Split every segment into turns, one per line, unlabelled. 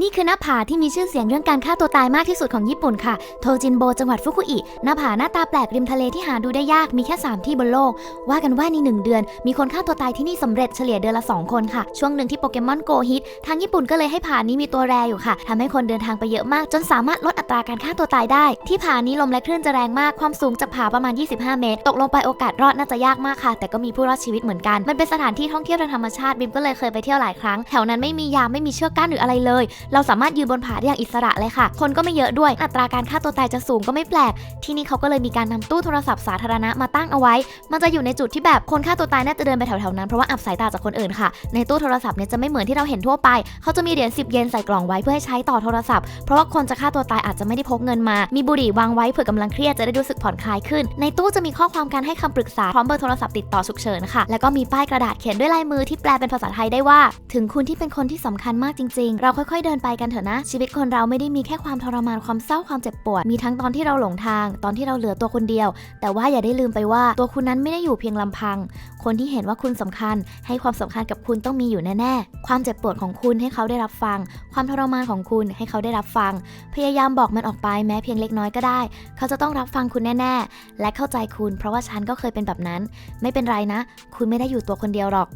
นี่คือหน้าผาที่มีชื่อเสียงเรื่องการฆ่าตัวตายมากที่สุดของญี่ปุ่นค่ะ โทจินโบจังหวัดฟุกุอิ หน้าผาหน้าตาแปลกริมทะเลที่หาดูได้ยากมีแค่ 3 ที่บนโลก ว่ากันว่าใน 1 เดือน มีคนฆ่าตัวตายที่นี่สำเร็จเฉลี่ยเดือนละ 2 คนค่ะ ช่วงหนึ่งที่โปเกมอนโกฮิต ทางญี่ปุ่นก็เลยให้ผานี้มีตัวแรอยู่ค่ะทำให้คนเดินทางไปเยอะมาก จนสามารถลดอัตราการฆ่าตัวตายได้ ที่ผานี้ลมและคลื่นจะแรงมาก ความสูงจากผาประมาณ 25 เมตร ตกลงไปโอกาสรอดน่าจะยากมากค่ะ แต่ก็มีผู้รอดชีวิตเหมือนกัน มันเป็นสถานที่ท่องเที่ยวทางธรรมชาติบิมก็เลยเคยไปเที่ยวหลายครั้งแถวนั้นไม่มียามไม่มีเชือกกั้นหรืออะไรเลยเราสามารถยืนบนผาได้อย่างอิสระเลยค่ะ คนก็ไม่เยอะด้วย อัตราการฆ่าตัวตายจะสูงก็ไม่แปลก ที่นี่เขาก็เลยมีการนำตู้โทรศัพท์สาธารณะมาตั้งเอาไว้ มันจะอยู่ในจุดที่แบบคนฆ่าตัวตายน่าจะเดินไปแถวๆนั้นเพราะว่าอับสายตาจากคนอื่นค่ะ ในตู้โทรศัพท์เนี่ยจะไม่เหมือนที่เราเห็นทั่วไป เขาจะมีเหรียญ10 เยนใส่กล่องไว้เพื่อให้ใช้ต่อโทรศัพท์ เพราะว่าคนจะฆ่าตัวตายอาจจะไม่ได้พกเงินมา มีบุหรี่วางไว้เผื่อกำลังเครียดจะได้รู้สึกผ่อนคลายขึ้น ในตู้จะมีข้อความการให้คำปรึกษาพร้อมเบอร์โทรศัพท์ติดต่อฉุกเฉินค่ะ แล้วก็มีป้ายกระดาษเขียนด้วยลายมือที่แปลเป็นภาษาไทยได้ว่า ถึงคุณที่เป็นคนที่สำคัญมากจริงๆ เราค่อยๆเดินไปกันเถอะนะ ชีวิตคนเราไม่ได้มีแค่ความทรมานความเศร้าความเจ็บปวด มีทั้งตอนที่เราหลงทาง ตอนที่เราเหลือตัวคนเดียว แต่ว่าอย่าได้ลืมไปว่าตัวคุณนั้นไม่ได้อยู่เพียงลำพัง คนที่เห็นว่าคุณสำคัญ ให้ความสำคัญกับคุณต้องมีอยู่แน่ๆ ความเจ็บปวดของคุณให้เขาได้รับฟัง ความทรมานของคุณให้เขาได้รับฟัง พยายามบอกมันออกไปแม้เพียงเล็กน้อยก็ได้ เขาจะต้องรับฟังคุณแน่ ๆ และเข้าใจคุณ เพราะว่าฉันก็เคยเป็นแบบนั้น ไม่เป็นไรนะ คุณไม่ได้อยู่ตัวคนเดียวหรอก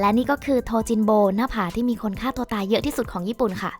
และนี่ก็คือโทจินโบหน้าผาที่มีคนฆ่าตัวตายเยอะที่สุดของญี่ปุ่นค่ะ